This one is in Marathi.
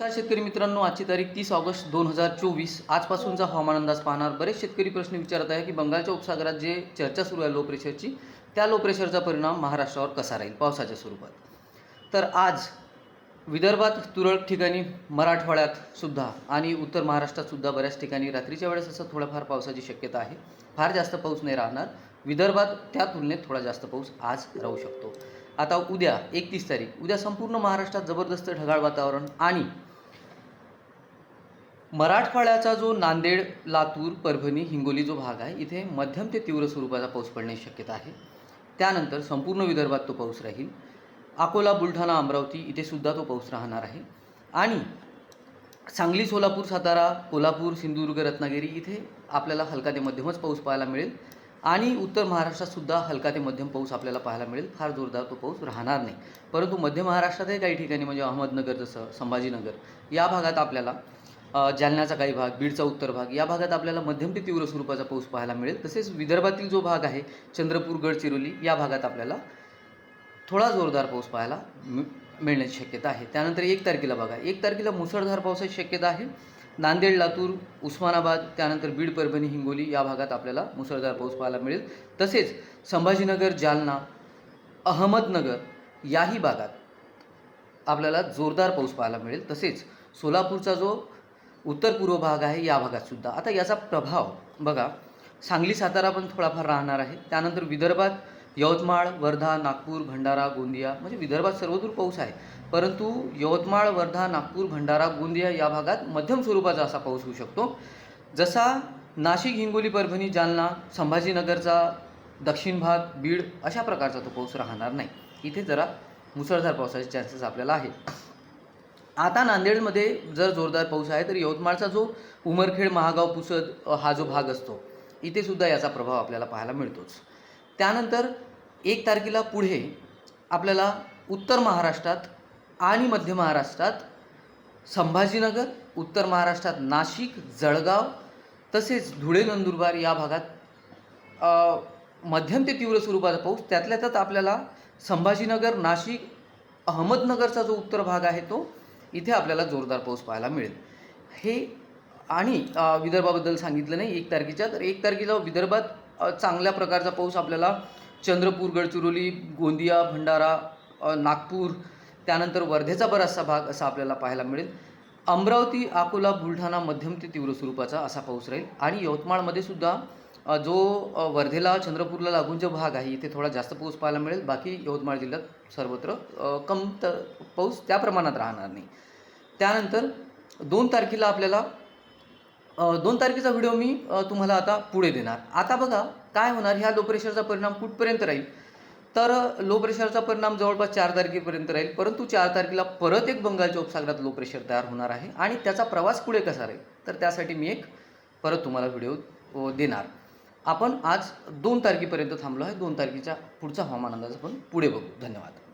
नमस्कार शेतकरी मित्रांनो आजची तारीख तीस ऑगस्ट दोन हजार चोवीस. आजपासूनचा हवामान अंदाज पाहणार बरेच शेतकरी प्रश्न विचारत आहे की बंगालच्या उपसागरात जे चर्चा सुरू आहे लो प्रेशरची त्या लो प्रेशरचा परिणाम महाराष्ट्रावर कसा राहील? पावसाच्या स्वरूपात. तर आज विदर्भात तुरळक ठिकाणी मराठवाड्यात सुद्धा आणि उत्तर महाराष्ट्रात सुद्धा बऱ्याच ठिकाणी रात्रीच्या वेळेस असं थोड्याफार पावसाची शक्यता आहे. फार जास्त पाऊस नाही राहणार. विदर्भात त्या तुलनेत थोडा जास्त पाऊस आज राहू शकतो. आता उद्या एकतीस तारीख उद्या संपूर्ण महाराष्ट्रात जबरदस्त ढगाळ वातावरण आणि मराठवाड्याचा जो नांदेड लातूर परभणी हिंगोली जो भाग आहे इथे मध्यम ते तीव्र स्वरूपाचा पाऊस पडण्याची शक्यता आहे. त्यानंतर संपूर्ण विदर्भात तो पाऊस राहील. अकोला बुलढाणा अमरावती इथे सुद्धा तो पाऊस राहणार आहे. आणि सांगली सोलापूर सातारा कोल्हापूर सिंधुदुर्ग रत्नागिरी इथे आपल्याला हलका ते मध्यमच पाऊस पाहायला मिळेल. आणि उत्तर महाराष्ट्रातसुद्धा हलका ते मध्यम पाऊस आपल्याला पाहायला मिळेल. फार जोरदार तो पाऊस राहणार नाही. परंतु मध्य महाराष्ट्रातही काही ठिकाणी म्हणजे अहमदनगर जसं संभाजीनगर या भागात आपल्याला जालन्याचा काही भाग बीडचा उत्तर भाग या भागात आपल्याला मध्यम ते तीव्र स्वरूपाचा पाऊस पाहायला मिळेल. तसेच विदर्भातील जो भाग आहे चंद्रपूर गडचिरोली या भागात आपल्याला थोडा जोरदार पाऊस पाहायला मिळण्याची शक्यता आहे. त्यानंतर एक तारखेला बघा. एक तारखेला मुसळधार पावसाची शक्यता आहे. नांदेड लातूर उस्मानाबाद त्यानंतर बीड परभणी हिंगोली या भागात आपल्याला मुसळधार पाऊस पाहायला मिळेल. तसेच संभाजीनगर जालना अहमदनगर याही भागात आपल्याला जोरदार पाऊस पाहायला मिळेल. तसेच सोलापूरचा जो उत्तर पूर्व भाग आहे या भागात सुद्धा. आता याचा प्रभाव बघा सांगली सातारा पण थोडाफार राहणार आहे. त्यानंतर विदर्भात यवतमाळ वर्धा नागपूर भंडारा गोंदिया म्हणजे विदर्भात सर्वदूर पाऊस आहे. परंतु यवतमाळ वर्धा नागपूर भंडारा गोंदिया या भागात मध्यम स्वरूपाचा असा पाऊस होऊ शकतो. जसा नाशिक हिंगोली परभणी जालना संभाजीनगरचा दक्षिण भाग बीड अशा प्रकारचा तो पाऊस राहणार नाही. इथे जरा मुसळधार पावसाचे चान्सेस आपल्याला आहेत. आता नांदेडमध्ये जर जोरदार पाऊस आहे तर यवतमाळचा जो उमरखेड महागाव पुसद हा जो भाग असतो इथे सुद्धा याचा प्रभाव आपल्याला पाहायला मिळतोच. त्यानंतर एक तारखेला पुढे आपल्याला उत्तर महाराष्ट्रात आणि मध्य महाराष्ट्रात संभाजीनगर उत्तर महाराष्ट्रात नाशिक जळगाव तसेच धुळे नंदुरबार या भागात मध्यम ते तीव्र स्वरूपाचा पाऊस त्यातल्या त्यात आपल्याला संभाजीनगर नाशिक अहमदनगरचा जो उत्तर भाग आहे तो इथे आपल्याला जोरदार पाऊस पाहायला मिळेल. हे आणि विदर्भाबद्दल सांगितलं नाही एक तारखेच्या तर एक तारखेला विदर्भात चांगल्या प्रकारचा पाऊस आपल्याला चंद्रपूर गडचिरोली गोंदिया भंडारा नागपूर त्यानंतर वर्धेचा बराचसा भाग असा आपल्याला पाहायला मिळेल. अमरावती अकोला बुलढाणा मध्यम ते तीव्र स्वरूपाचा असा पाऊस राहील. आणि यवतमाळमध्ये सुद्धा जो वर्धेला चंद्रपूरला लागून जो भाग आहे इथे थोडा जास्त पाऊस पाहायला मिळेल. बाकी यवतमाळ जिल्ह्यात सर्वत्र कम त पाऊस त्या प्रमाणात राहणार नाही. त्यानंतर दोन तारखेला आपल्याला दोन तारखेचा व्हिडिओ मी तुम्हाला आता पुढे देणार. आता बघा काय होणार? ह्या लो प्रेशरचा परिणाम कुठपर्यंत राहील? तर लो प्रेशरचा परिणाम जवळपास चार तारखेपर्यंत राहील. परंतु चार तारखेला परत एक बंगालच्या उपसागरात लो प्रेशर तयार होणार आहे. आणि त्याचा प्रवास पुढे कसा राहील? तर त्यासाठी मी एक परत तुम्हाला व्हिडिओ देणार. आपण आज दोन तारखेपर्यंत थांबलो आहे. दोन तारखेच्या पुढचा हवामान अंदाज आपण पुढे बघू. धन्यवाद.